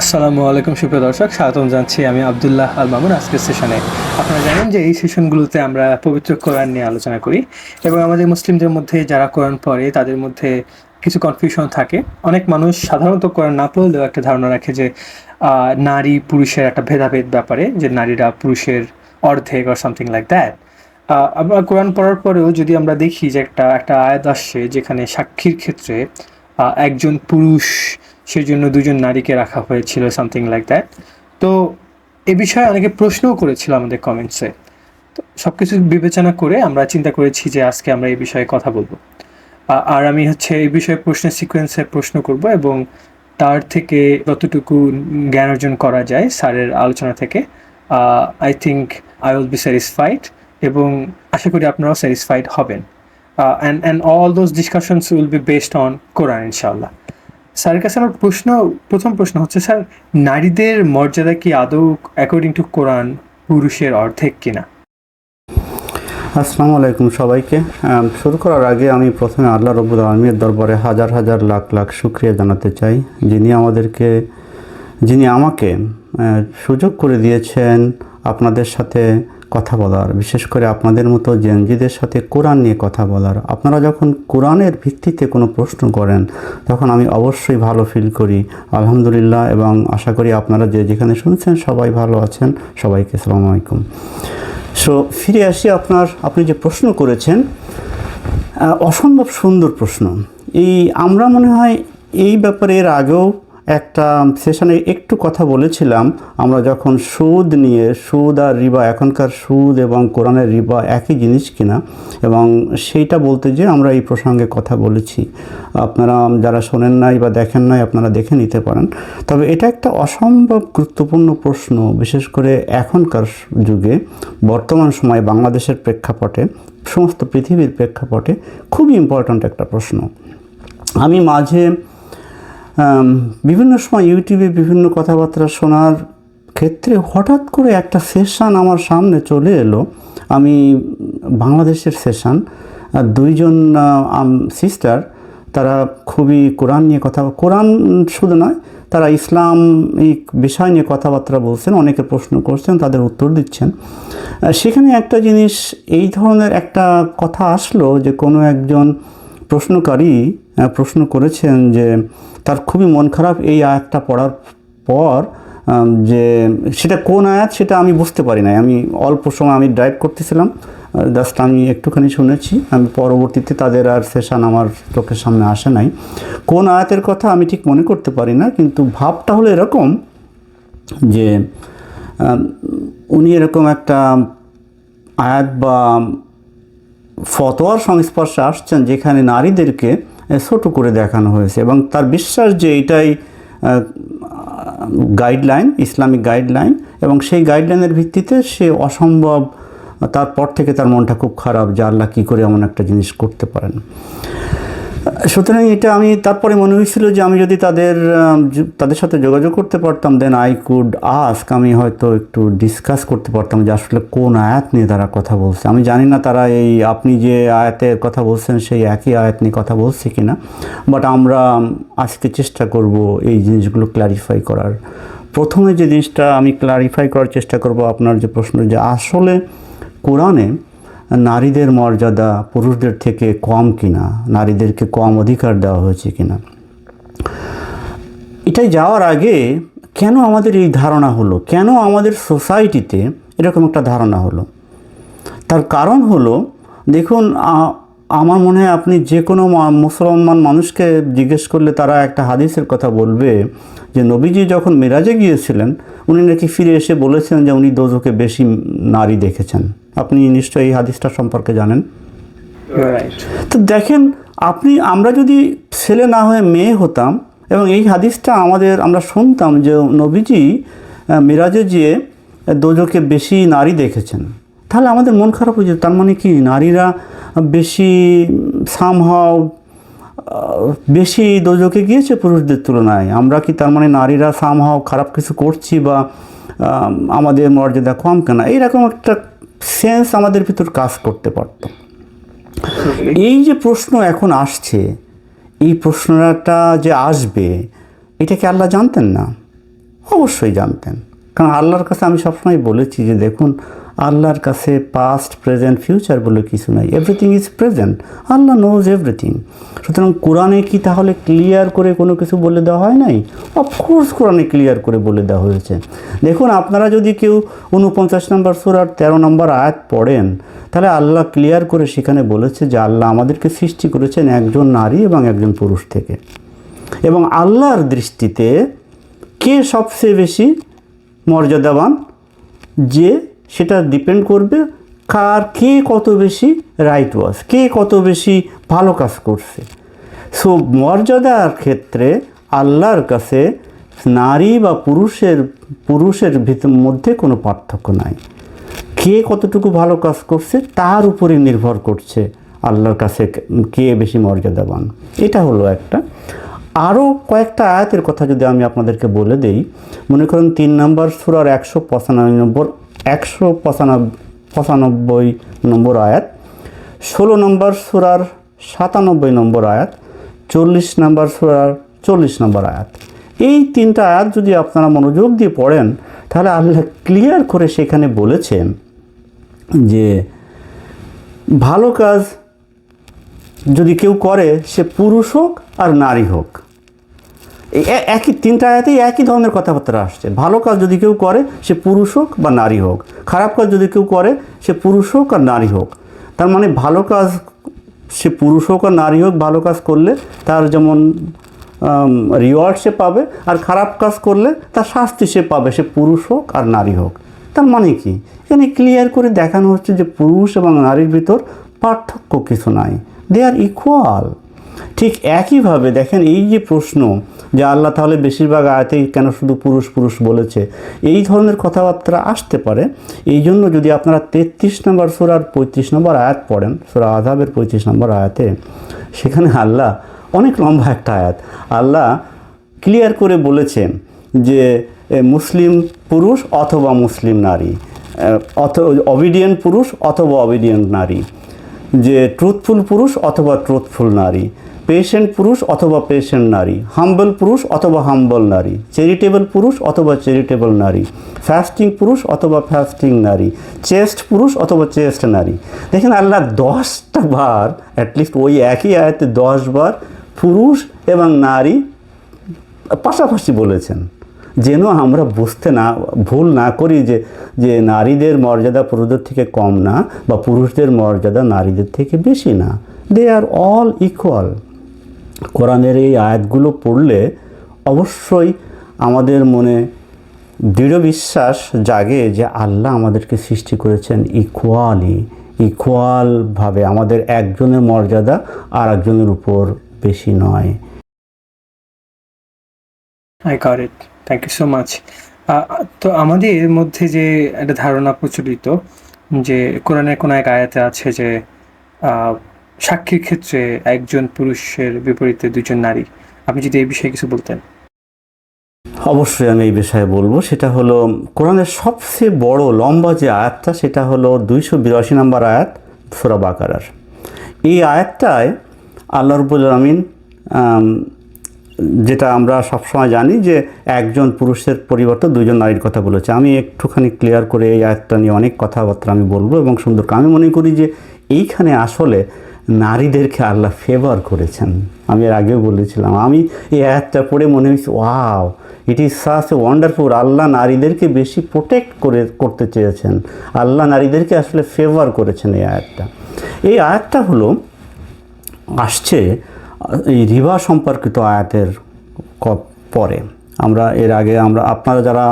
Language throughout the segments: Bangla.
আসসালামু আলাইকুম, সুপ্রিয় দর্শক। স্বাগতম জানছি আমি আবদুল্লাহ আল মামুন আজকের সেশনে আপনারা জানেন যে এই সেশনগুলোতে আমরা পবিত্র কোরআন নিয়ে আলোচনা করি এবং আমাদের মুসলিমদের মধ্যে যারা কোরআন পড়ে, তাদের মধ্যে কিছু কনফিউশন থাকে। অনেক মানুষ সাধারণত কোরআন না পড়লেও একটা ধারণা রাখে যে নারী পুরুষের একটা ভেদাভেদ ব্যাপারে, যে নারীরা পুরুষের অর্ধেক অর সামথিং লাইক দ্যাট আমরা কোরআন পড়ার পরেও যদি আমরা দেখি যে একটা একটা আয়াত আসছে যেখানে সাক্ষীর ক্ষেত্রে একজন পুরুষ সেই জন্য দুজন নারীকে রাখা হয়েছিল সামথিং লাইক দ্যাট তো এ বিষয়ে অনেকে প্রশ্নও করেছিল আমাদের কমেন্টসে তো সব কিছু বিবেচনা করে আমরা চিন্তা করেছি যে আজকে আমরা এই বিষয়ে কথা বলব। আর আমি হচ্ছে এই বিষয়ে প্রশ্নের সিকোয়েন্সে প্রশ্ন করব এবং তার থেকে যতটুকু জ্ঞান অর্জন করা যায় স্যারের আলোচনা থেকে I think I will be satisfied এবং আশা করি আপনারাও স্যাটিসফাইড হবেন। And and all those discussions will be based on Quran ইনশাআল্লাহ স্যারের কাছে আমার প্রশ্ন, প্রথম প্রশ্ন হচ্ছে, স্যার, নারীদের মর্যাদা কি আদৌ অ্যাকর্ডিং টু কোরআন পুরুষের অর্ধেক কিনা? আসসালামু আলাইকুম সবাইকে। শুরু করার আগে আমি প্রথমে আল্লাহ রবুল আলমীর দরবারে হাজার হাজার লাখ লাখ শুক্রিয়া জানাতে চাই, যিনি আমাদেরকে, যিনি আমাকে সুযোগ করে দিয়েছেন আপনাদের সাথে কথা বলার, বিশেষ করে আপনাদের মতো জেনজিদের সাথে কোরআন নিয়ে কথা বলার। আপনারা যখন কোরআনের ভিত্তিতে কোনো প্রশ্ন করেন, তখন আমি অবশ্যই ভালো ফিল করি। আলহামদুলিল্লাহ, এবং আশা করি আপনারা যে যেখানে শুনছেন সবাই ভালো আছেন। সবাইকে আসসালামু আলাইকুম। সো ফিরে আসি আপনার, আপনি যে প্রশ্ন করেছেন অসম্ভব সুন্দর প্রশ্ন। এই আমরা মনে হয় এই ব্যাপারে এর আগেও একটা সেশনে একটু কথা বলেছিলাম, আমরা যখন সুদ নিয়ে, সুদ আর রিবা, এখনকার সুদ এবং কোরআনের রিবা একই জিনিস কিনা, এবং সেইটা বলতে যে আমরা এই প্রসঙ্গে কথা বলেছি। আপনারা যারা শোনেন নাই বা দেখেন নাই, আপনারা দেখে নিতে পারেন। তবে এটা একটা অসম্ভব গুরুত্বপূর্ণ প্রশ্ন, বিশেষ করে এখনকার যুগে, বর্তমান সময়ে বাংলাদেশের প্রেক্ষাপটে, সমস্ত পৃথিবীর প্রেক্ষাপটে খুবই ইম্পর্ট্যান্ট একটা প্রশ্ন। আমি মাঝে বিভিন্ন সময় ইউটিউবে বিভিন্ন কথাবার্তা শোনার ক্ষেত্রে হঠাৎ করে একটা সেশন আমার সামনে চলে এলো। আমি বাংলাদেশের সেশন দুইজন সিস্টার তারা খুবই কোরআন নিয়ে কথা, কোরআন শুধু নয়, তারা ইসলামিক বিষয় নিয়ে কথাবার্তা বলছেন, অনেকে প্রশ্ন করছেন, তাদের উত্তর দিচ্ছেন। সেখানে একটা জিনিস, এই ধরনের একটা কথা আসলো যে কোনো একজন প্রশ্নকারী প্রশ্ন করেছেন যে তার খুবই মন খারাপ এই আয়াতটা পড়ার পর যে সেটা কোন আয়াত সেটা আমি বুঝতে পারি নাই। আমি অল্প সময় আমি ড্রাইভ করতেছিলাম। জাস্ট আমি একটুখানি শুনেছি। আমি পরবর্তীতে তাদের আর সেশন আমার চোখের সামনে আসে নাই। কোন আয়াতের কথা আমি ঠিক মনে করতে পারি না, কিন্তু ভাবটা হলো এরকম যে উনি এরকম একটা আয়াত বা ফতোয়ার সংস্পর্শে আসছেন যেখানে নারীদেরকে ছোট করে দেখানো হয়েছে এবং তার বিশ্বাস যে এটাই গাইডলাইন ইসলামিক গাইডলাইন এবং সেই গাইডলাইনের ভিত্তিতে সে অসম্ভব, তারপর থেকে তার মনটা খুব খারাপ যে আল্লাহ কী করে এমন একটা জিনিস করতে পারেন। সুতরাং এটা আমি তারপরে মনে হয়েছিল যে আমি যদি তাদের তাদের সাথে যোগাযোগ করতে পারতাম দেন আই কুড আস্ক আমি হয়তো একটু ডিসকাস করতে পারতাম যে আসলে কোন আয়াত নিয়ে তারা কথা বলছে। আমি জানি না তারা এই আপনি যে আয়াতের কথা বলছেন সেই একই আয়াত নিয়ে কথা বলছে কিনা বাট আমরা আজকে চেষ্টা করব এই জিনিসগুলো ক্লারিফাই করার। প্রথমে যে জিনিসটা আমি ক্লারিফাই করার চেষ্টা করব আপনার যে প্রশ্ন যে আসলে কোরআনে নারীদের মর্যাদা পুরুষদের থেকে কম কিনা? নারীদেরকে কম অধিকার দেওয়া হয়েছে কিনা? এটাই যাওয়ার আগে কেন আমাদের এই ধারণা হলো? কেন আমাদের সোসাইটিতে এরকম একটা ধারণা হলো? তার কারণ হলো, দেখুন আমার মনে হয় আপনি যে কোনো মুসলমান মানুষকে জিজ্ঞেস করলে তারা একটা হাদিসের কথা বলবে যে, নবীজি যখন মেরাজে গিয়েছিলেন, উনি নাকি ফিরে এসে বলেছেন যে, উনি দোজকে বেশি নারী দেখেছেন। আপনি নিশ্চয়ই এই হাদিসটা সম্পর্কে জানেন। তো দেখেন আপনি আমরা যদি ছেলে না হয়ে মেয়ে হতাম এবং এই হাদিসটা আমাদের আমরা শুনতাম যে নবীজি মিরাজে গিয়ে দোজকে বেশি নারী দেখেছেন। তাহলে আমাদের মন খারাপ হয়ে যেত তার মানে কি? নারীরা বেশি সামহাও বেশি দোজকে গিয়েছে পুরুষদের তুলনায়। আমরা কি তার মানে নারীরা সামহাও খারাপ কিছু করছি বা আমাদের মর্যাদা কম কেন? এইরকম একটা সেন্স আমাদের ভিতর কাজ করতে পারত। এই যে প্রশ্ন এখন আসছে, এই প্রশ্নটা যে আসবে এটাকে আল্লাহ জানতেন না? অবশ্যই জানতেন। কারণ আল্লাহর কাছে আমি সবসময় বলেছি যে দেখুন আল্লাহর কাছে পাস্ট প্রেজেন্ট ফিউচার বলে কিছু নাই। Everything is present Allah knows everything সুতরাং কোরআনে কি তাহলে ক্লিয়ার করে কোনো কিছু বলে দেওয়া হয় নাই? অফকোর্স কোরআনে ক্লিয়ার করে বলে দেওয়া হয়েছে। দেখুন, আপনারা যদি কেউ উনপঞ্চাশ নম্বর সুরার তেরো নম্বর আয়াত পড়েন, তাহলে আল্লাহ ক্লিয়ার করে সেখানে বলেছে যে আল্লাহ আমাদেরকে সৃষ্টি করেছেন একজন নারী এবং একজন পুরুষ থেকে। এবং আল্লাহর দৃষ্টিতে কে সবচেয়ে বেশি মর্যাদাবান? যে সেটা ডিপেন্ড করবে কার কে কত বেশি রাইট ওয়াজ কে কত বেশি ভালো কাজ করছে। সো মর্যাদার ক্ষেত্রে আল্লাহর কাছে নারী বা পুরুষের পুরুষের ভিতর মধ্যে কোনো পার্থক্য নাই। কে কতটুকু ভালো কাজ করছে তার উপরে নির্ভর করছে আল্লাহর কাছে কে বেশি মর্যাদাবান। এটা হলো একটা। আরও কয়েকটা আয়াতের কথা যদি আমি আপনাদেরকে বলে দেই, মনে করেন তিন নম্বর সুরার একশো পঁচানব্বই নম্বর একশো পঁচানব্বই নম্বর আয়াত, ষোলো নম্বর সুরার সাতানব্বই নম্বর আয়াত, চল্লিশ নম্বর সুরার চল্লিশ নম্বর আয়াত। এই তিনটা আয়াত যদি আপনারা মনোযোগ দিয়ে পড়েন, তাহলে আল্লাহ ক্লিয়ার করে সেখানে বলেছেন যে, ভালো কাজ যদি কেউ করে, সে পুরুষ হোক আর নারী হোক। একই তিনটা আয়াতেই একই ধরনের কথাবার্তা আসছে। ভালো কাজ যদি কেউ করে, সে পুরুষ হোক বা নারী হোক। খারাপ কাজ যদি কেউ করে, সে পুরুষ হোক আর নারী হোক। তার মানে ভালো কাজ সে পুরুষ হোক আর নারী হোক, ভালো কাজ করলে তার যেমন রিওয়ার্ড সে পাবে, আর খারাপ কাজ করলে তার শাস্তি সে পাবে, সে পুরুষ হোক আর নারী হোক। তার মানে কি? এখানে ক্লিয়ার করে দেখানো হচ্ছে যে পুরুষ এবং নারীর ভিতর পার্থক্য কিছু নাই। দে আর ইকুয়াল ঠিক একইভাবে দেখেন এই যে প্রশ্ন যে আল্লাহ তাহলে বেশিরভাগ আয়াতেই কেন শুধু পুরুষ পুরুষ বলেছে, এই ধরনের কথাবার্তা আসতে পারে। এই জন্য যদি আপনারা তেত্রিশ নম্বর সুরার পঁয়ত্রিশ নম্বর আয়াত পড়েন, সুরা আজাবের পঁয়ত্রিশ নম্বর আয়াতে, সেখানে আল্লাহ অনেক লম্বা একটা আয়াত। আল্লাহ ক্লিয়ার করে বলেছেন যে মুসলিম পুরুষ অথবা মুসলিম নারী অথ অবিডিয়েন্ট পুরুষ অথবা অবিডিয়েন্ট নারী। যে ট্রুথফুল পুরুষ অথবা ট্রুথফুল নারী পেশেন্ট পুরুষ অথবা পেশেন্ট নারী হাম্বল পুরুষ অথবা হাম্বল নারী চ্যারিটেবল পুরুষ অথবা চ্যারিটেবল নারী ফ্যাস্টিং পুরুষ অথবা ফ্যাস্টিং নারী চেস্ট পুরুষ অথবা চেস্ট নারী। দেখেন আল্লাহ দশটা বার অ্যাটলিস্ট ওই একই আয়াতে দশ বার পুরুষ এবং নারী পাশাপাশি বলেছেন। যেন আমরা বুঝতে না, ভুল না করি যে যে নারীদের মর্যাদা পুরুষদের থেকে কম না বা পুরুষদের মর্যাদা নারীদের থেকে বেশি না। দে আর অল ইকুয়াল কোরআনের এই আয়াতগুলো পড়লে অবশ্যই আমাদের মনে দৃঢ় বিশ্বাস জাগে যে আল্লাহ আমাদেরকে সৃষ্টি করেছেন ইকুয়ালি ইকুয়ালভাবে আমাদের একজনের মর্যাদা আর একজনের উপর বেশি নয়। I got it thank you so much তো আমাদের মধ্যে যে একটা ধারণা প্রচলিত, যে কোরআনের কোনো এক আয়াতে আছে যে সাক্ষীর ক্ষেত্রে একজন পুরুষের বিপরীতে দুজন নারী। আপনি যদি এই বিষয়ে কিছু বলতেন। অবশ্যই আমি এই বিষয়ে বলব। সেটা হলো, কোরআনের সবচেয়ে বড় লম্বা যে আয়াতটা, সেটা হলো দুইশো বিরাশি নম্বর আয়াত, সুরা বাকারার। এই আয়াতটায় আল্লাহ রবুল আলমিন যেটা আমরা সবসময় জানি যে একজন পুরুষের পরিবর্তে দুজন নারীর কথা বলেছে। আমি একটুখানি ক্লিয়ার করে এই আয়াতটা নিয়ে অনেক কথাবার্তা আমি বলব এবং সুন্দর আমি মনে করি যে এইখানে আসলে নারীদেরকে আল্লাহ ফেভার করেছেন। আমি এর আগেও বলেছিলাম। আমি এই আয়াতটা পড়ে মনে হয়েছে, wow it is such a wonderful Allah নারীদেরকে বেশি প্রোটেক্ট করে, করতে চেয়েছেন। আল্লাহ নারীদেরকে আসলে ফেভার করেছেন এই আয়াতটা। এই আয়াতটা হলো, আসছে এই রিবা সম্পর্কিত আয়াতের পরে। আমরা এর আগে আমরা, আপনারা যারা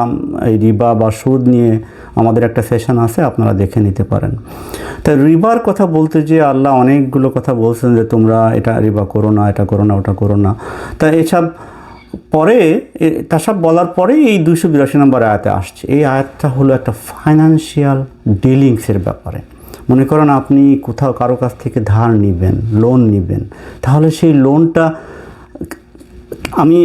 এই রিবা বা সুদ নিয়ে আমাদের একটা সেশন আছে, আপনারা দেখে নিতে পারেন। তাই রিবার কথা বলতে যে আল্লাহ অনেকগুলো কথা বলছেন যে তোমরা এটা রিবা করো না, এটা করো না, ওটা করো না। তা এসব পরে তা সব বলার পরে এই দুইশো বিরাশি নম্বর আয়াতে আসছে। এই আয়াতটা হলো একটা ফাইন্যান্সিয়াল ডিলিংসের ব্যাপারে। মনে করেন আপনি কোথাও কারও কাছ থেকে ধার নেবেন লোন নেবেন। তাহলে সেই লোনটা আমি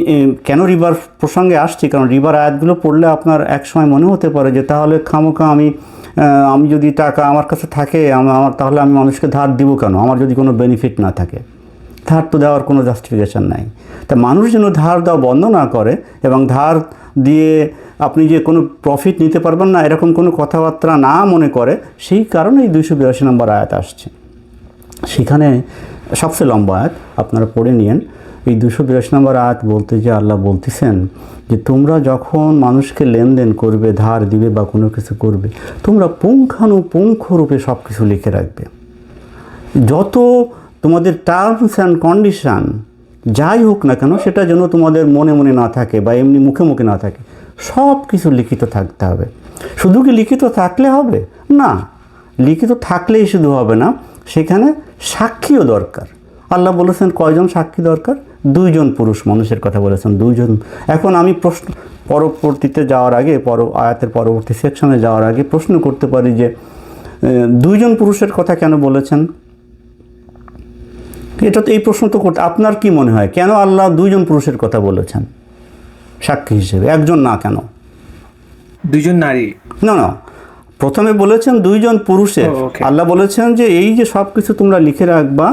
কেন রিভার প্রসঙ্গে আসছি? কারণ রিভার আয়াতগুলো পড়লে আপনার এক সময় মনে হতে পারে যে, তাহলে খামোখা আমি আমি যদি টাকা আমার কাছে থাকে আমার, তাহলে আমি মানুষকে ধার দিব কেন? আমার যদি কোনো বেনিফিট না থাকে। ধার তো দেওয়ার কোনো জাস্টিফিকেশান নাই। তা মানুষ যেন ধার দেওয়া বন্ধ না করে এবং ধার দিয়ে আপনি যে কোনো প্রফিট নিতে পারবেন না, এরকম কোনো কথাবার্তা না মনে করে, সেই কারণে এই দুইশো বিরাশি নম্বর আয়াত আসছে। সেখানে সবচেয়ে লম্বা আয়াত, আপনারা পড়ে নিন এই দুশো বিরাশি নম্বর আয়াত বলতে যে আল্লাহ বলতেছেন যে, তোমরা যখন মানুষকে লেনদেন করবে, ধার দিবে বা কোনো কিছু করবে, তোমরা পুঙ্খানুপুঙ্খ রূপে সব কিছু লিখে রাখবে। যত তোমাদের টার্মস অ্যান্ড কন্ডিশান যাই হোক না কেন, সেটা যেন তোমাদের মনে মনে না থাকে বা এমনি মুখে মুখে না থাকে। সব কিছু লিখিত থাকতে হবে। শুধু কি লিখিত থাকলে হবে? না। লিখিত থাকলেই শুধু হবে না, সেখানে সাক্ষীও দরকার। আল্লাহ বলেছেন, কয়জন সাক্ষী দরকার? দুইজন পুরুষ মানুষের কথা বলেছেন, দুইজন। এখন আমি প্রশ্ন, পরবর্তীতে যাওয়ার আগে, পর, আয়াতের পরবর্তী সেকশনে যাওয়ার আগে প্রশ্ন করতে পারি যে দুইজন পুরুষের কথা কেন বলেছেন? এটা তো এই প্রশ্ন তো করতে আপনার কি মনে হয়? কেন আল্লাহ দুইজন পুরুষের কথা বলেছেন? সাক্ষী হিসেবে একজন না কেন? দুইজন নারী। না না প্রথমে বলেছেন দুইজন পুরুষের। আল্লাহ বলেছেন যে এই যে সব কিছু তোমরা লিখে রাখবা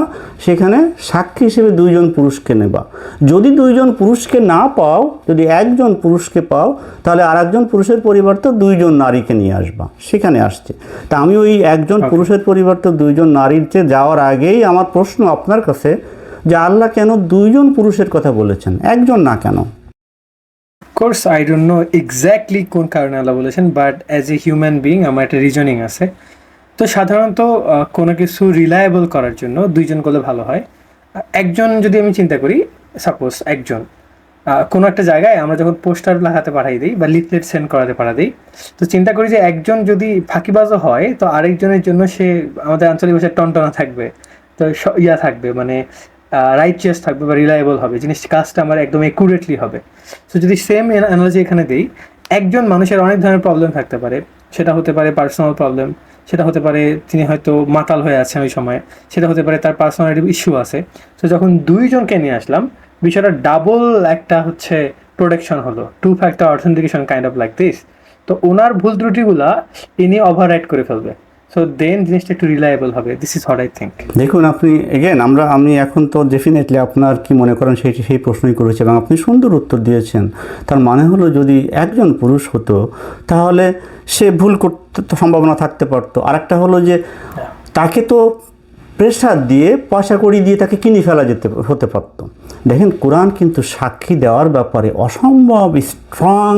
সেখানে সাক্ষী হিসেবে দুইজন পুরুষকে নেবা। যদি দুইজন পুরুষকে না পাও যদি একজন পুরুষকে পাও তাহলে আর একজন পুরুষের পরিবর্তে দুইজন নারীকে নিয়ে আসবা। সেখানে আসছে। তা আমি ওই একজন পুরুষের পরিবর্তে দুইজন নারীতে যাওয়ার আগেই আমার প্রশ্ন আপনার কাছে যে আল্লাহ কেন দুইজন পুরুষের কথা বলেছেন? একজন না কেন? Course I don't know exactly কোন কারণে আল্লাহ বলেছেন but as a human being আমার একটা রিজনিং আছে। তো সাধারণত কোনো কিছু রিলায়েবল করার জন্য দুইজন করলে ভালো হয়। একজন যদি আমি চিন্তা করি সাপোজ একজন কোনো একটা জায়গায় আমরা যখন পোস্টার লাগাতে পাঠাই দিই বা লিফলেট সেন্ড করাতে পাঠা দিই, তো চিন্তা করি যে একজন যদি ফাঁকিবাজও হয়, তো আরেকজনের জন্য সে আমাদের আঞ্চলিক ভাষায় টনটনা থাকবে, তো ইয়া থাকবে মানে রাইচিয়াস থাকবে বা রিলায়েবল হবে, জিনিসটা, কাজটা আমার একদম একুরেটলি হবে। সো যদি সেম অ্যানালজি এখানে দিই, একজন মানুষের অনেক ধরনের প্রবলেম থাকতে পারে। সেটা হতে পারে পার্সোনাল প্রবলেম সেটা হতে পারে তিনি হয়তো মাতাল হয়ে আছেন ওই সময়ে, সেটা হতে পারে তার পার্সোনালিটি ইস্যু আছে। তো যখন দুইজনকে নিয়ে আসলাম, বিষয়টা ডাবল একটা হচ্ছে প্রোটেকশন হলো two factor authentication kind of like this তো ওনার ভুল ত্রুটিগুলা ইনি ওভার করে ফেলবে। সো দেন জিনিসটা একটু রিলায়েবল হবে। This is what I think দেখুন আপনি এগেন আমরা আমি এখন তো ডেফিনেটলি আপনার কি মনে করেন সেই সেই প্রশ্নই করেছি এবং আপনি সুন্দর উত্তর দিয়েছেন। তার মানে হলো যদি একজন পুরুষ হতো তাহলে সে ভুল করতে তো সম্ভাবনা থাকতে পারতো। আরেকটা হলো যে তাকে তো প্রেশার দিয়ে পয়সা কড়ি দিয়ে তাকে কিনে ফেলা যেতে হতে পারতো। দেখেন কোরআন কিন্তু সাক্ষী দেওয়ার ব্যাপারে অসম্ভব স্ট্রং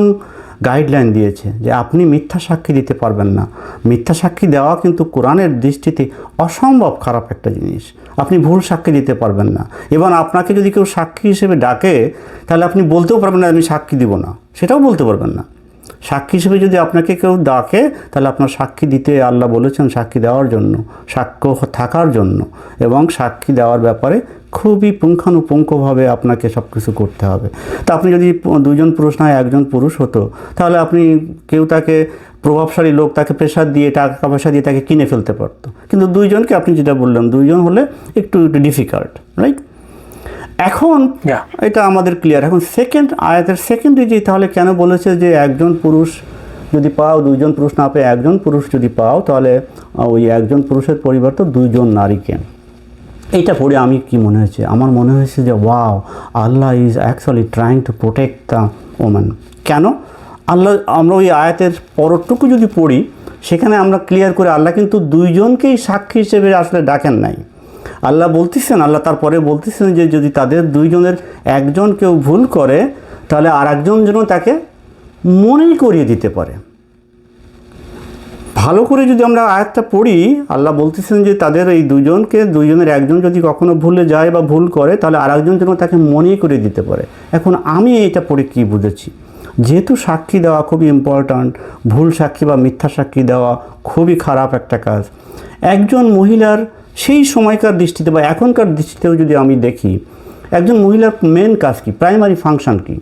গাইডলাইন দিয়েছে যে আপনি মিথ্যা সাক্ষী দিতে পারবেন না। মিথ্যা সাক্ষী দেওয়া কিন্তু কোরআনের দৃষ্টিতে অসম্ভব খারাপ একটা জিনিস। আপনি ভুল সাক্ষী দিতে পারবেন না। এবং আপনাকে যদি কেউ সাক্ষী হিসেবে ডাকে, তাহলে আপনি বলতেও পারবেন না আমি সাক্ষী দিব না। সেটাও বলতে পারবেন না। সাক্ষী হিসেবে যদি আপনাকে কেউ ডাকে, তাহলে আপনার সাক্ষী দিতে আল্লাহ বলেছেন সাক্ষী দেওয়ার জন্য, সাক্ষ্য থাকার জন্য। এবং সাক্ষী দেওয়ার ব্যাপারে খুবই পুঙ্খানুপুঙ্খভাবে আপনাকে সব কিছু করতে হবে। তা আপনি যদি দুজন পুরুষ নয় একজন পুরুষ হতো, তাহলে আপনি কেউ তাকে প্রভাবশালী লোক, তাকে প্রেশার দিয়ে, টাকা পয়সা দিয়ে তাকে কিনে ফেলতে পারতো। কিন্তু দুইজনকে আপনি যেটা বললেন, দুইজন হলে একটু একটু ডিফিকাল্ট রাইট এখন এটা আমাদের ক্লিয়ার এখন সেকেন্ড আয়াতের সেকেন্ড যে তাহলে কেন বলেছে যে একজন পুরুষ যদি পাও দুইজন পুরুষ না পেয়ে একজন পুরুষ যদি পাও তাহলে ওই একজন পুরুষের পরিবর্তে দুইজন নারীকে। এইটা পড়ে আমি কি মনে হয়েছে? আমার মনে হয়েছে যে wow Allah is actually trying to protect the woman কেন? আল্লাহ আমরা ওই আয়াতের পরটুকু যদি পড়ি সেখানে আমরা ক্লিয়ার করে আল্লাহ কিন্তু দুইজনকেই সাক্ষী হিসেবে আসলে ডাকেন নাই। আল্লাহ বলতেছেন, আল্লাহ তারপরে বলতেছেন যে যদি তাদের দুইজনের একজন কেউ ভুল করে, তাহলে আর একজন যেন তাকে মনেই করিয়ে দিতে পারে। ভালো করে যদি আমরা আয়াতটা পড়ি, আল্লাহ বলতেছেন যে তাদের এই দুজনকে দুইজনের একজন যদি কখনো ভুলে যায় বা ভুল করে, তাহলে আরেকজন যেন তাকে মনেই করে দিতে পারে। এখন আমি এটা পড়ে কি বুঝেছি? যেহেতু সাক্ষী দেওয়া খুবই ইম্পর্ট্যান্ট ভুল সাক্ষী বা মিথ্যা সাক্ষী দেওয়া খুবই খারাপ একটা কাজ। একজন মহিলার সেই সময়কার দৃষ্টিতে বা এখনকার দৃষ্টিতেও যদি আমি দেখি একজন মহিলার মেন কাজ কি? প্রাইমারি ফাংশন কি?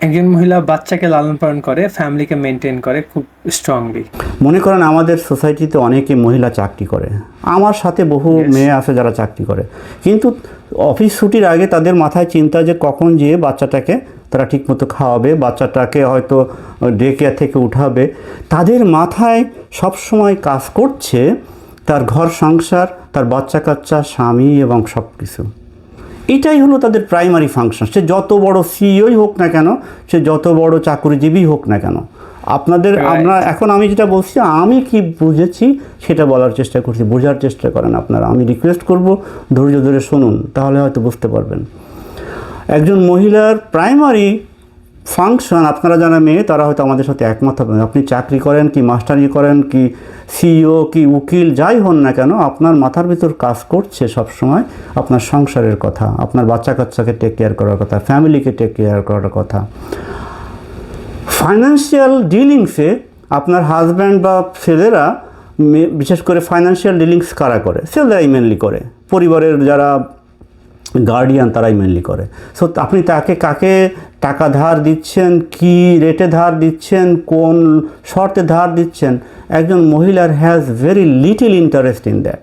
একজন মহিলা বাচ্চাকে লালন পালন করে ফ্যামিলিকে মেনটেন করে খুব স্ট্রংলি মনে করেন আমাদের সোসাইটিতে অনেকে মহিলা চাকরি করে। আমার সাথে বহু মেয়ে আছে যারা চাকরি করে। কিন্তু অফিস ছুটির আগে তাদের মাথায় চিন্তা যে কখন যেয়ে বাচ্চাটাকে তারা ঠিকমতো খাওয়াবে বাচ্চাটাকে হয়তো ডে কেয়ার থেকে উঠাবে। তাদের মাথায় সব সময় কাজ করছে তার ঘর সংসার তার বাচ্চা কাচ্চা স্বামী এবং সব কিছু এটাই হলো তাদের প্রাইমারি ফাংশন সে যত বড় সিইওই হোক না কেন সে যত বড় চাকরিজীবী হোক না কেন আপনাদের. আমরা এখন আমি যেটা বলছি আমি কি বুঝেছি সেটা বলার চেষ্টা করছি বোঝার চেষ্টা করেন আপনারা। আমি রিকোয়েস্ট করব ধৈর্য ধরে শুনুন তাহলে হয়তো বুঝতে পারবেন। একজন মহিলার প্রাইমারি ফাংশন, আপনারা যারা মেয়ে, তারা হয়তো আমাদের সাথে একমত হবেন আপনি চাকরি করেন কি মাস্টারি করেন কি সিইও কি উকিল, যাই হন না কেন, আপনার মাথার ভিতর কাজ করছে সবসময় আপনার সংসারের কথা, আপনার বাচ্চা কাচ্চাকে টেক কেয়ার করার কথা ফ্যামিলিকে টেক কেয়ার করার কথা। ফাইন্যান্সিয়াল ডিলিংসে আপনার হাজব্যান্ড বা ছেলেরা বিশেষ করে ফাইন্যান্সিয়াল ডিলিংস কারা করে? ছেলেরাই মেনলি করে। পরিবারের যারা গার্ডিয়ান তারাই মেনলি করে। সো আপনি তাকে কাকে টাকা ধার দিচ্ছেন কি রেটে ধার দিচ্ছেন কোন শর্তে ধার দিচ্ছেন একজন মহিলার has very little interest in that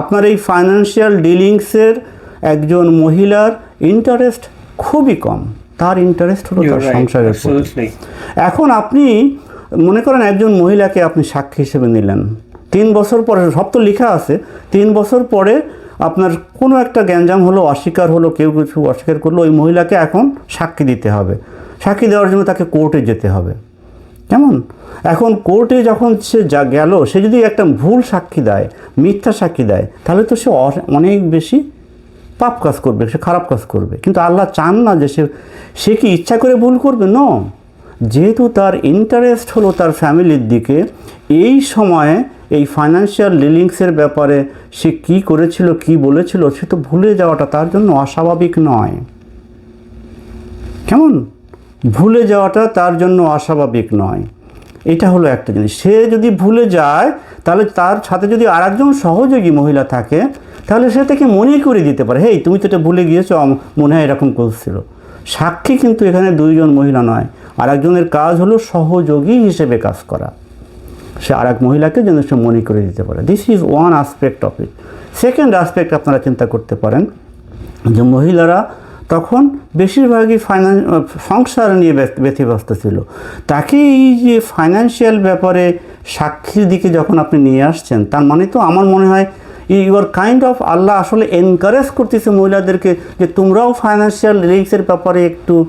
আপনার এই ফাইন্যান্সিয়াল ডিলিংসের একজন মহিলার ইন্টারেস্ট খুবই কম। তার ইন্টারেস্ট হলো তার সংসারের এখন আপনি মনে করেন একজন মহিলাকে আপনি সাক্ষী হিসেবে নিলেন। তিন বছর পরে সব তো লেখা আছে তিন বছর পরে আপনার কোনো একটা গ্যাঞ্জাম হলো, অস্বীকার হলো, কেউ কিছু অস্বীকার করল, ওই মহিলাকে এখন সাক্ষী দিতে হবে। সাক্ষী দেওয়ার জন্য তাকে কোর্টে যেতে হবে। কেমন? এখন কোর্টে যখন সে যা গেল, সে যদি একটা ভুল সাক্ষী দেয়, মিথ্যা সাক্ষী দেয়, তাহলে তো সে অনেক বেশি পাপ কাজ করবে, সে খারাপ কাজ করবে। কিন্তু আল্লাহ চান না যে সে সে কি ইচ্ছা করে ভুল করবে? ন যেহেতু তার ইন্টারেস্ট হলো তার ফ্যামিলির দিকে, এই সময়ে এই ফাইন্যান্সিয়াল লিলিংসের ব্যাপারে সে কি করেছিল, কি বলেছিল, সে তো ভুলে যাওয়াটা তার জন্য অস্বাভাবিক নয়। কেমন? ভুলে যাওয়াটা তার জন্য অস্বাভাবিক নয়। এটা হলো একটা জিনিস। সে যদি ভুলে যায়, তাহলে তার সাথে যদি আরেকজন সহযোগী মহিলা থাকে, তাহলে সে তাকে মনে করে দিতে পারে, হেই, তুমি তো এটা ভুলে গিয়েছো মনে হয় এরকম করছিল। সাক্ষী কিন্তু এখানে দুইজন মহিলা নয় আর একজনের কাজ হলো সহযোগী হিসেবে কাজ করা। সে আর এক মহিলাকে যেন সে মনে করে দিতে পারে। This is one aspect of it second aspect আপনারা চিন্তা করতে পারেন যে মহিলারা তখন বেশিরভাগই ফাইন্যান্স সংসার নিয়ে ব্যস্ত- ব্যতিব্যস্ত ছিল। তাকে এই যে ফাইন্যান্সিয়াল ব্যাপারে সাক্ষীর দিকে যখন আপনি নিয়ে আসছেন, তার মানে তো আমার মনে হয় ইউর কাইন্ড অফ আল্লাহ আসলে এনকারেজ করতেছে মহিলাদেরকে যে তোমরাও ফাইন্যান্সিয়াল রিস্কের ব্যাপারে একটু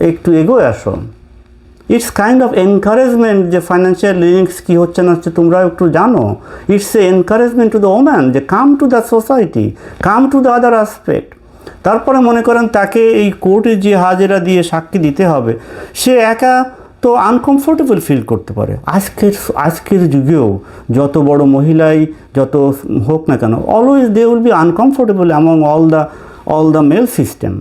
একটু এগোয় আসো। ইটস কাইন্ড অফ এনকারেজমেন্ট যে ফাইন্যান্সিয়াল লিঙ্কস কী হচ্ছে না হচ্ছে তোমরা একটু জানো। It's a encouragement to the woman যে come to the society come to the other aspect তারপরে মনে করেন তাকে এই কোর্টে যে হাজিরা দিয়ে সাক্ষী দিতে হবে, সে একা তো আনকমফোর্টেবল ফিল করতে পারে। আজকের আজকের যুগেও যত বড় মহিলাই যত হোক না কেন always they will be uncomfortable among all the all the male system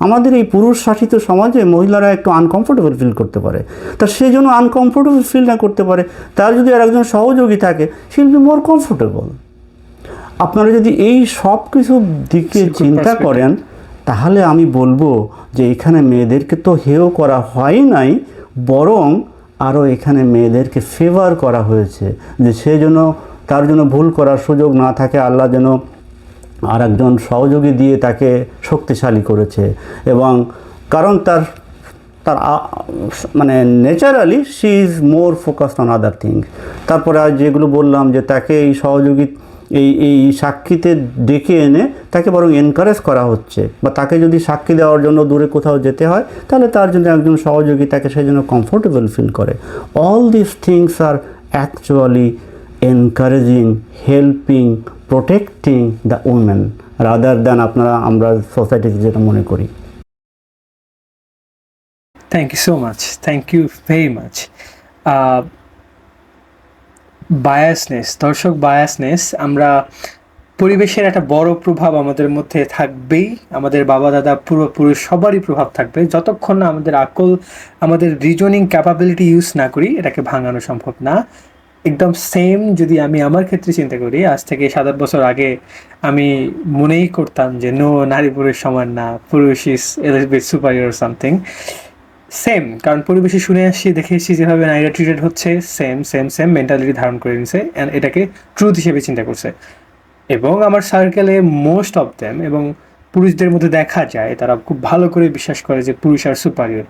আমাদের এই পুরুষ শাসিত সমাজে মহিলারা একটু আনকমফোর্টেবল ফিল করতে পারে। তা সে যেন আনকমফোর্টেবল ফিল না করতে পারে তার যদি আর একজন সহযোগী থাকে শিল বি মোর কমফোর্টেবল আপনারা যদি এই সব কিছু দিকে চিন্তা করেন তাহলে আমি বলব যে এখানে মেয়েদেরকে তো হেয় করা হয় নাই বরং আরও এখানে মেয়েদেরকে ফেভার করা হয়েছে। যে সে যেন তার জন্য ভুল করার সুযোগ না থাকে আল্লাহ যেন আর একজন সহযোগী দিয়ে তাকে শক্তিশালী করেছে। এবং কারণ তার তার মানে naturally she is more focused on other thing তারপরে আর যেগুলো বললাম যে তাকে এই সহযোগী, এই এই সাক্ষীতে ডেকে এনে তাকে বরং এনকারেজ করা হচ্ছে। বা তাকে যদি সাক্ষী দেওয়ার জন্য দূরে কোথাও যেতে হয়, তাহলে তার জন্য একজন সহযোগী তাকে সেই জন্য কমফোর্টেবল ফিল করে। All this things R actually encouraging helping protecting the women rather than আপনারা আমরা সোসাইটিতে যেটা মনে করি। Thank you so much thank you very much biasness দর্শক বায়াসনেস আমরা পরিবেশের একটা বড় প্রভাব আমাদের মধ্যে থাকবেই। আমাদের বাবা, দাদা, পূর্বপুরুষ, সবারই প্রভাব থাকবে। যতক্ষণ না আমাদের আকল, আমাদের রিজনিং ক্যাপাবিলিটি ইউজ না করি, এটাকে ভাঙানো সম্ভব না। একদম সেম যদি আমি আমার ক্ষেত্রে চিন্তা করি, আজ থেকে সাত আট বছর আগে আমি মনেই করতাম যে, নো, নারী পুরুষ সমান না, পুরুষ is Elizabeth superior something same কারণ পরিবেশে শুনে আসছি দেখে এসেছি যেভাবে নারীরা ট্রিটেড হচ্ছে সেম সেম সেম মেন্টালিটি ধারণ করে নিছে অ্যান্ড এটাকে ট্রুথ হিসেবে চিন্তা করছে। এবং আমার সার্কেলে মোস্ট অফ দেম এবং পুরুষদের মধ্যে দেখা যায়, তারা খুব ভালো করে বিশ্বাস করে যে পুরুষ আর সুপারিয়র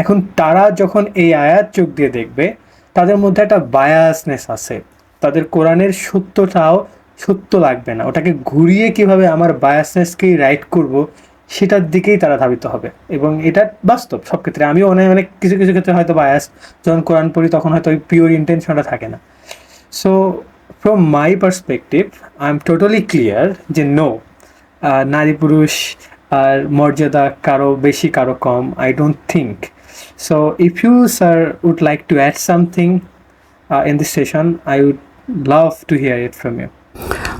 এখন তারা যখন এই আয়াত চোখ দিয়ে দেখবে তাদের মধ্যে একটা বায়াসনেস আছে। তাদের কোরআনের সত্যটাও সত্য লাগবে না। ওটাকে ঘুরিয়ে কীভাবে আমার বায়াসনেসকেই রাইট করব, সেটার দিকেই তারা ধাবিত হবে। এবং এটা বাস্তব সব ক্ষেত্রে আমিও অনেক অনেক কিছু কিছু ক্ষেত্রে হয়তো বায়াস যখন কোরআন পড়ি তখন হয়তো ওই পিওর ইন্টেনশনটা থাকে না। So from my perspective I am totally clear যে নো নারী পুরুষ আর মর্যাদা কারও বেশি, কারও কম I don't think so if you sir would like to add something in this session I would love to hear it from you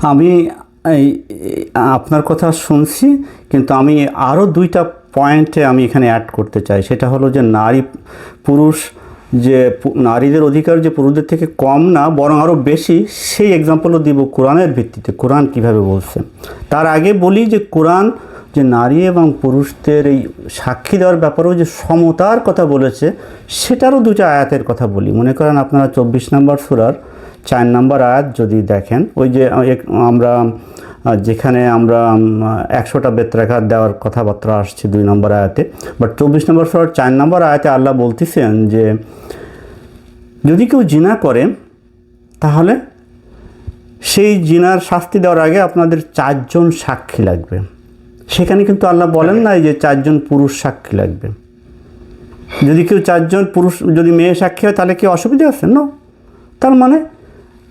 আমি এই এই- আপনার কথা শুনছি, কিন্তু আমি আরও দুইটা পয়েন্টে আমি এখানে অ্যাড করতে চাই। সেটা হলো যে, নারী পুরুষ যে, নারীদের অধিকার যে পুরুষদের থেকে কম না, বরং আরও বেশি, সেই এক্সাম্পলও দিব কোরআনের ভিত্তিতে। কোরআন কীভাবে বলছে? তার আগে বলি যে, কোরআন যে নারী এবং পুরুষদের এই সাক্ষী দেওয়ার ব্যাপারেও যে সমতার কথা বলেছে, সেটারও দুটো আয়াতের কথা বলি। মনে করেন আপনারা চব্বিশ নম্বর সুরার চার নম্বর আয়াত যদি দেখেন, ওই যে আমরা, যেখানে আমরা, একশোটা বেত্রাঘাত দেওয়ার কথাবার্তা আসছে দুই নম্বর আয়াতে। বাট চব্বিশ নম্বর সুরার চার নম্বর আয়াতে আল্লাহ বলতেছেন যে, যদি কেউ জিনা করে, তাহলে সেই জিনার শাস্তি দেওয়ার আগে আপনাদের চারজন সাক্ষী লাগবে। সেখানে কিন্তু আল্লাহ বলেন না যে চারজন পুরুষ সাক্ষী লাগবে। যদি কেউ চারজন পুরুষ যদি মেয়ে সাক্ষী হয় তাহলে কি অসুবিধা আছে? না তার মানে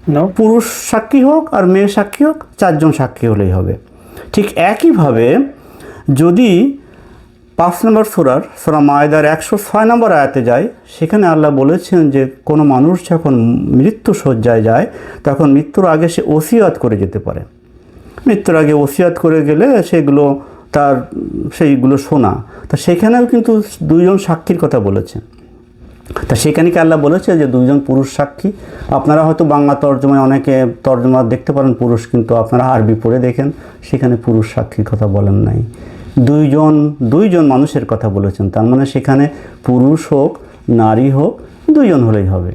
নো পুরুষ সাক্ষী হোক আর মেয়ে সাক্ষী হোক চারজন সাক্ষী হলেই হবে। ঠিক একইভাবে যদি পাঁচ নম্বর সুরার সুরা মায়দার একশো ছয় নম্বর আয়াতে যায় সেখানে আল্লাহ বলেছেন যে কোনো মানুষ যখন মৃত্যু শয্যায় যায় তখন মৃত্যুর আগে সে ওসিয়াত করে যেতে পারে। মৃত্যুর আগে ওসিয়াত করে গেলে সেগুলো তার, সেইগুলো শোনা। তা সেখানেও কিন্তু দুইজন সাক্ষীর কথা বলেছে। তা সেখানে কি আল্লাহ বলেছে যে দুইজন পুরুষ সাক্ষী? আপনারা হয়তো বাংলা তর্জমায় অনেকে তর্জমা দেখতে পারেন, পুরুষ কিন্তু আপনারা আরবি পড়ে দেখেন, সেখানে পুরুষ সাক্ষীর কথা বলেন নাই। দুইজন দুইজন মানুষের কথা বলেছেন, তার মানে সেখানে পুরুষ হোক, নারী হোক, দুইজন হলেই হবে।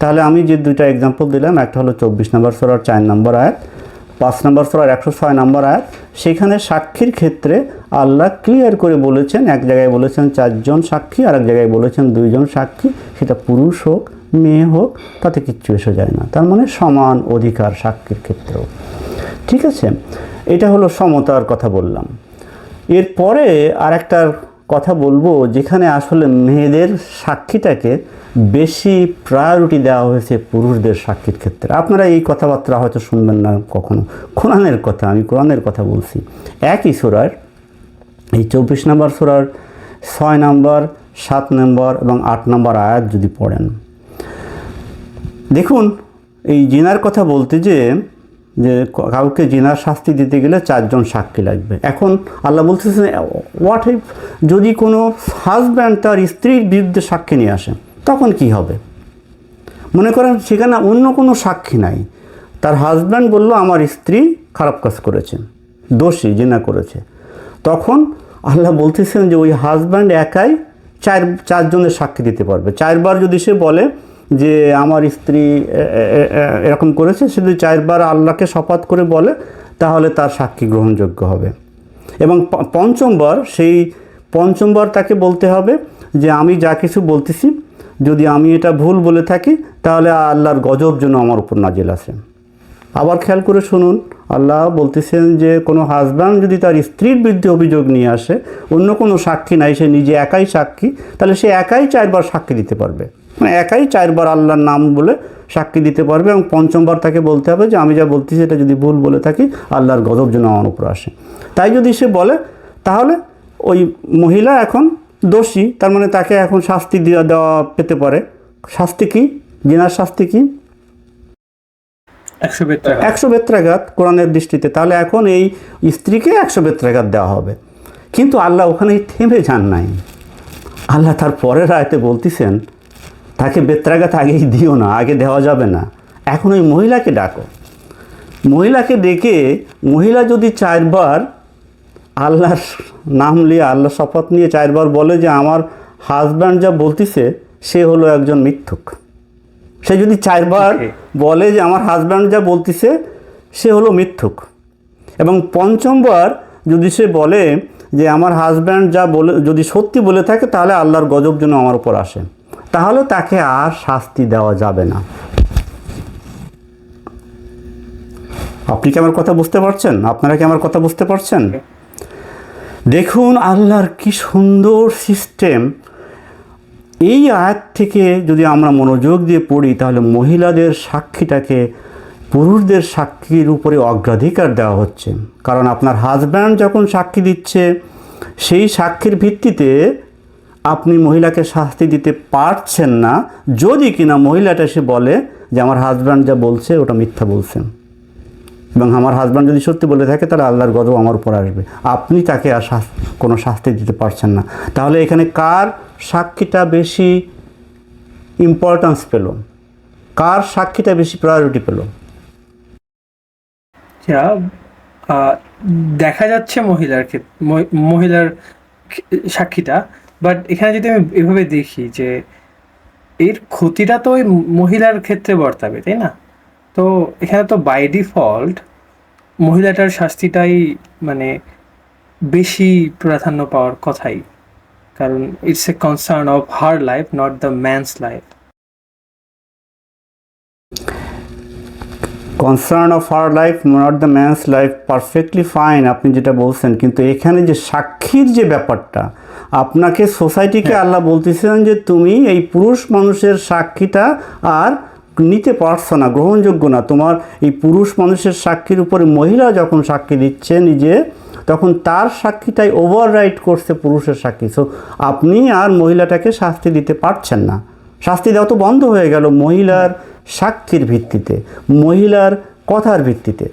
তাহলে আমি যে দুইটা এক্সাম্পল দিলাম, একটা হলো চব্বিশ নম্বর সরার চার নম্বর আয়াত পাঁচ নম্বর সরার একশো ছয় নম্বর আয়াত, সেখানে সাক্ষীর ক্ষেত্রে আল্লাহ ক্লিয়ার করে বলেছেন, এক জায়গায় বলেছেন চারজন সাক্ষী আর এক জায়গায় বলেছেন দুইজন সাক্ষী, সেটা পুরুষ হোক, মেয়ে হোক, তাতে কিচ্ছু এসে যায় না। তার মানে সমান অধিকার সাক্ষীর ক্ষেত্রেও। ঠিক আছে? এটা হলো সমতার কথা বললাম। এরপরে আর একটা কথা বলব যেখানে আসলে মেয়েদের সাক্ষীটাকে বেশি প্রায়োরিটি দেওয়া হয়েছে পুরুষদের সাক্ষীর ক্ষেত্রে। আপনারা এই কথাবার্তা হয়তো শুনবেন না কখনো। কোরআনের কথা, আমি কোরআনের কথা বলছি। একই সুরার, এই চব্বিশ নম্বর সুরার ছয় নম্বর, সাত নম্বর এবং আট নম্বর আয়াত যদি পড়েন। দেখুন, এই জেনার কথা বলতে যে যে কাউকে জিনার শাস্তি দিতে গেলে চারজন সাক্ষী লাগবে। এখন আল্লাহ বলতেছেন হোয়াট ইফ যদি কোনো হাজব্যান্ড তার স্ত্রীর বিরুদ্ধে সাক্ষী নিয়ে আসে, তখন কি হবে? মনে করেন সেখানে অন্য কোনো সাক্ষী নাই। তার হাজব্যান্ড বলল, আমার স্ত্রী খারাপ কাজ করেছে, দোষী, জিনা করেছে। তখন আল্লাহ বলতেছেন যে ওই হাজব্যান্ড একাই চার, চারজনের সাক্ষী দিতে পারবে। চারবার যদি সে বলে যে আমার স্ত্রী এরকম করেছে, সে যদি চারবার আল্লাহকে শপথ করে বলে, তাহলে তার সাক্ষী গ্রহণযোগ্য হবে। এবং পঞ্চমবার সেই পঞ্চমবার তাকে বলতে হবে যে, আমি যা কিছু বলতেছি, যদি আমি এটা ভুল বলে থাকি, তাহলে আল্লাহর গজব জন্য আমার উপর নাজিল আসে আবার খেয়াল করে শুনুন, আল্লাহ বলতেছেন যে, কোনো হাজব্যান্ড যদি তার স্ত্রীর বিরুদ্ধে অভিযোগ নিয়ে আসে, অন্য কোনো সাক্ষী নাই, সে নিজে একাই সাক্ষী, তাহলে সে একাই চারবার সাক্ষী দিতে পারবে। মানে একাই চারবার আল্লাহর নাম বলে সাক্ষী দিতে পারবে এবং পঞ্চমবার তাকে বলতে হবে যে আমি যা বলতেছি এটা যদি ভুল বলে থাকি আল্লাহর গজব যেন আমার উপর আসে। তাই যদি সে বলে তাহলে ওই মহিলা এখন দোষী তার মানে তাকে এখন শাস্তি দেওয়া দেওয়া পেতে পারে। শাস্তি কী? জিনার শাস্তি কী? একশো বেত্রা একশো বেত্রাঘাত কোরআনের দৃষ্টিতে। তাহলে এখন এই স্ত্রীকে একশো বেত্রাঘাত দেওয়া হবে। কিন্তু আল্লাহ ওখানে থেমে যান নাই। আল্লাহ তার পরের আয়তে বলতেছেন তাকে বেত্রাঘাত আগেই দিও না আগে দেওয়া যাবে না। এখন ওই মহিলাকে ডাকো। মহিলাকে ডেকে মহিলা যদি চারবার আল্লাহর নাম নিয়ে আল্লাহ শপথ নিয়ে চারবার বলে যে আমার হাজব্যান্ড যা বলতিছে সে হলো একজন মিথ্যুক। সে যদি চারবার বলে যে আমার হাজব্যান্ড যা বলতিছে সে হলো মিথ্যুক। এবং পঞ্চমবার যদি সে বলে যে আমার হাজব্যান্ড যা বলে যদি সত্যি বলে থাকে তাহলে আল্লাহর গজব যেন আমার উপর আসে। তাহলে তাকে আর শাস্তি দেওয়া যাবে না। আপনি কি আমার কথা বুঝতে পারছেন? আপনারা কি আমার কথা বুঝতে পারছেন? দেখুন আল্লাহর কি সুন্দর সিস্টেম। এই আয়াত থেকে যদি আমরা মনোযোগ দিয়ে পড়ি, তাহলে মহিলাদের সাক্ষীটাকে পুরুষদের সাক্ষীর উপরে অগ্রাধিকার দেওয়া হচ্ছে। কারণ আপনার হাজব্যান্ড যখন সাক্ষী দিচ্ছে, সেই সাক্ষীর ভিত্তিতে আপনি মহিলাকে শাস্তি দিতে পারছেন না, যদি কিনা মহিলাটা সে বলে যে আমার হাজব্যান্ড যা বলছে ওটা মিথ্যা বলছেন। এবং আমার হাজব্যান্ড যদি সত্যি বলে থাকে, তাহলে আল্লাহর গজব আমার উপর আসবে। আপনি তাকে আর কোনো শাস্তি দিতে পারছেন না। তাহলে এখানে কার সাক্ষীটা বেশি ইম্পর্ট্যান্স পেল? কার সাক্ষীটা বেশি প্রায়োরিটি পেল? দেখা যাচ্ছে মহিলার ক্ষেত্রে মহিলার সাক্ষীটা। বাট এখানে যদি আমি এভাবে দেখি যে এর ক্ষতিটা তো ওই মহিলার ক্ষেত্রে বর্তাবে, তাই না? তো এখানে তো বাই ডিফল্ট মহিলাটার শাস্তিটাই মানে বেশি প্রাধান্য পাওয়ার কথাই। কারণ it's a concern of her life not the man's life concern of her life not the man's life perfectly fine আপনি যেটা বলছেন। কিন্তু এখানে যে সাক্ষীর যে ব্যাপারটা আপনাকে সোসাইটিকে আল্লাহ বলতেছেন যে তুমি এই পুরুষ মানুষের সাক্ষীটা আর নিতে পারছ না গ্রহণযোগ্য না। তোমার এই পুরুষ মানুষের সাক্ষীর উপরে মহিলা যখন সাক্ষী দিচ্ছে নিজে তখন তার সাক্ষীটাই ওভাররাইট করছে পুরুষের সাক্ষী। সো আপনি আর মহিলাটাকে শাস্তি দিতে পারছেন না। শাস্তি দেওয়া তো বন্ধ হয়ে গেল। মহিলার সাক্ষীর ভিত্তিতে মহিলার কথার ভিত্তিতে।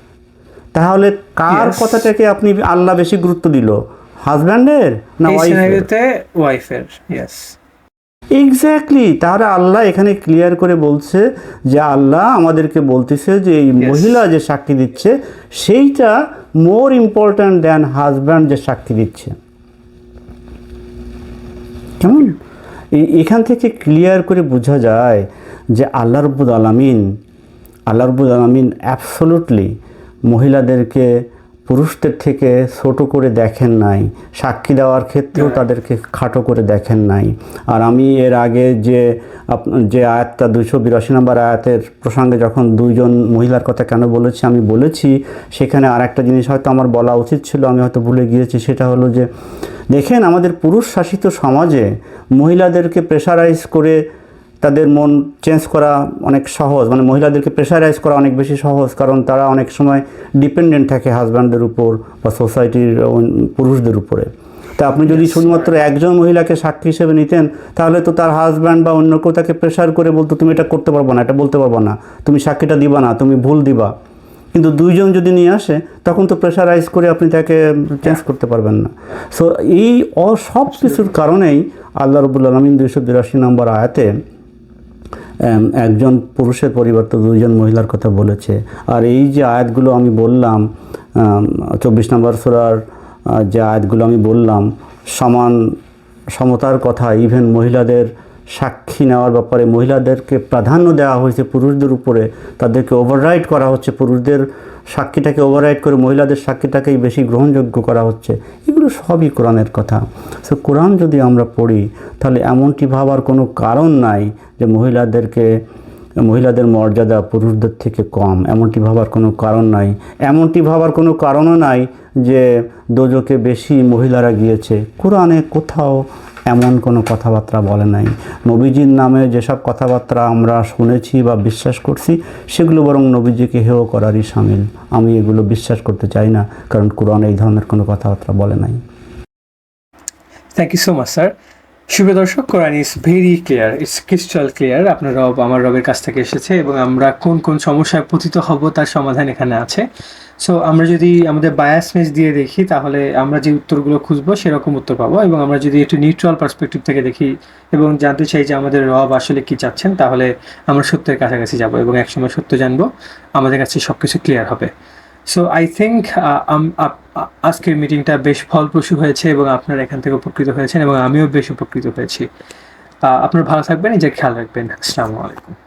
তাহলে কার কথাটাকে আপনি আল্লাহ বেশি গুরুত্ব দিল? হাজব্যান্ডের না ওয়াইফের ইয়েস এক্স্যাক্টলি তাহলে আল্লাহ এখানে ক্লিয়ার করে বলছে যে আল্লাহ আমাদেরকে বলতেছে যে এই মহিলা যে সাক্ষী দিচ্ছে সেইটা মোর ইম্পর্ট্যান্ট দ্যান হাজব্যান্ড যে সাক্ষী দিচ্ছে। কেমন? এখান থেকে ক্লিয়ার করে বোঝা যায় যে আল্লাহ রব্বুল আলমিন, আল্লাহ রব্বুল আলমিন অ্যাবসোলুটলি মহিলাদেরকে পুরুষদের থেকে ছোট করে দেখেন নাই, সাক্ষী দেওয়ার ক্ষেত্রেও তাদেরকে খাটো করে দেখেন নাই। আর আমি এর আগে যে যে আয়াতটা দুইশো বিরাশি নম্বর আয়াতের প্রসঙ্গে যখন দুইজন মহিলার কথা কেন বলেছি, আমি বলেছি, সেখানে আর একটা জিনিস হয়তো আমার বলা উচিত ছিল, আমি হয়তো ভুলে গিয়েছি, সেটা হলো যে, দেখেন আমাদের পুরুষ শাসিত সমাজে মহিলাদেরকে প্রেশারাইজ করে তাদের মন চেঞ্জ করা অনেক সহজ। মানে মহিলাদেরকে প্রেশারাইজ করা অনেক বেশি সহজ কারণ তারা অনেক সময় ডিপেন্ডেন্ট থাকে হাজব্যান্ডের উপর বা সোসাইটির পুরুষদের উপরে। তা আপনি যদি শুধুমাত্র একজন মহিলাকে সাক্ষী হিসেবে নিতেন তাহলে তো তার হাজব্যান্ড বা অন্য কেউ তাকে প্রেশার করে বলতো তুমি এটা করতে পারব না এটা বলতে পারব না তুমি সাক্ষীটা দিবা না তুমি ভুল দিবা। কিন্তু দুইজন যদি নিয়ে আসে তখন তো প্রেশারাইজ করে আপনি তাকে চেঞ্জ করতে পারবেন না। সো এই অসব কিছুর কারণেই আল্লাহ রবুল আলমিন দুইশো বিরাশি নম্বর আয়াতে একজন পুরুষের পরিবর্তে দুইজন মহিলার কথা বলেছে। আর এই যে আয়াতগুলো আমি বললাম চব্বিশ নম্বর সুরার যে আয়াতগুলো আমি বললাম, সমান সমতার কথা ইভেন মহিলাদের সাক্ষী নেওয়ার ব্যাপারে মহিলাদেরকে প্রাধান্য দেওয়া হয়েছে পুরুষদের উপরে, তাদেরকে ওভাররাইড করা হচ্ছে পুরুষদের সাক্ষীটাকে ওভাররাইড করে মহিলাদের সাক্ষীটাকেই বেশি গ্রহণযোগ্য করা হচ্ছে। এগুলো সবই কোরআনের কথা। সো কোরআন যদি আমরা পড়ি, তাহলে এমনটি ভাবার কোনো কারণ নাই যে মহিলাদেরকে, মহিলাদের মর্যাদা পুরুষদের থেকে কম। এমনটি ভাবার কোনো কারণ নাই। এমনটি ভাবার কোনো কারণও নাই যে দোজকে বেশি মহিলারা গিয়েছে। কোরআনে কোথাও এমন কোনো কথাবার্তা বলে নাই। নবীজির নামে যেসব কথাবার্তা আমরা শুনেছি বা বিশ্বাস করছি, সেগুলো বরং নবীজিকে হেয় করারই সামিল। আমি এগুলো বিশ্বাস করতে চাই না, কারণ কোরআন এই ধরনের কোনো কথাবার্তা বলে নাই। Thank you so much sir শুভ দর্শক, Quran is very clear it's crystal clear আপনার রব, আমার রবের কাছ থেকে এসেছে এবং আমরা কোন কোন সমস্যায় পতিত হব তার সমাধান এখানে আছে। সো আমরা যদি আমাদের বায়াসনেস দিয়ে দেখি, তাহলে আমরা যে উত্তরগুলো খুঁজবো সেরকম উত্তর পাবো এবং আমরা যদি একটু নিউট্রাল পার্সপেক্টিভ থেকে দেখি এবং জানতে চাই যে আমাদের রব আসলে কি চাচ্ছেন, তাহলে আমরা সত্যের কাছাকাছি যাব এবং একসময় সত্য জানব। আমাদের কাছে সব কিছু ক্লিয়ার হবে সো আই থিঙ্ক আজকের মিটিংটা বেশ ফলপ্রসূ হয়েছে এবং আপনারা এখান থেকে উপকৃত হয়েছেন এবং আমিও বেশ উপকৃত হয়েছি। আপনারা ভালো থাকবেন, নিজের খেয়াল রাখবেন। আসসালামু আলাইকুম।